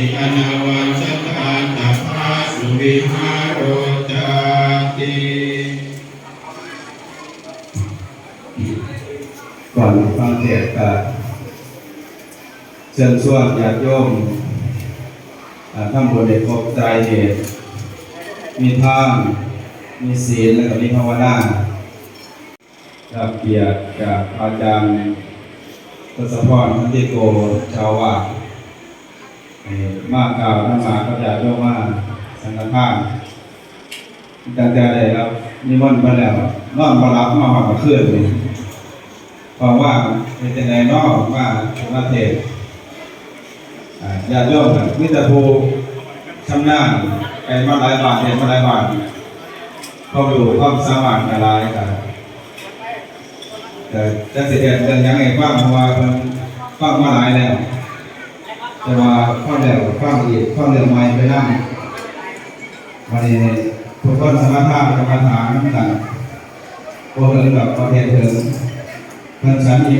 ติอนาวันสตาตัพพาสุวิหารโรจาติก่อนฟังเทศน์กับเชิญชวนญาติโยมอ่าทำบุญในครบใจเหตุมีท่านมีศีลและก็มีภาวนารับเกียรติจากอาจารย์ทศพรพันธิโกชาวว่า มากกล่าวทั้งมาก็จะโยมมาสังฆทานตั้งแต่ได้รับนิมนต์มาแล้วนอนมารับมาหอดมาคืนเลยเพราะว่าเป็นแต่ในนอกว่าประเทศอ่าญาติโยมมิตรภูชำนาญไปมาหลายบาทเห็นมาหลายบาทเขาดูความสามารถอะไรกันแต่จะเสด็จเดินยังไงฟังเพราะว่าเพิ่นฟังมาหลายแล้ว แต่ว่าฟังแล้วฟังอีกฟังเรื่องใหม่ไปนั่งวันนี้ทุกคนสมาทานกรรมฐานกันพวกเรื่องแบบประเทศเถิงเพิ่นสันอี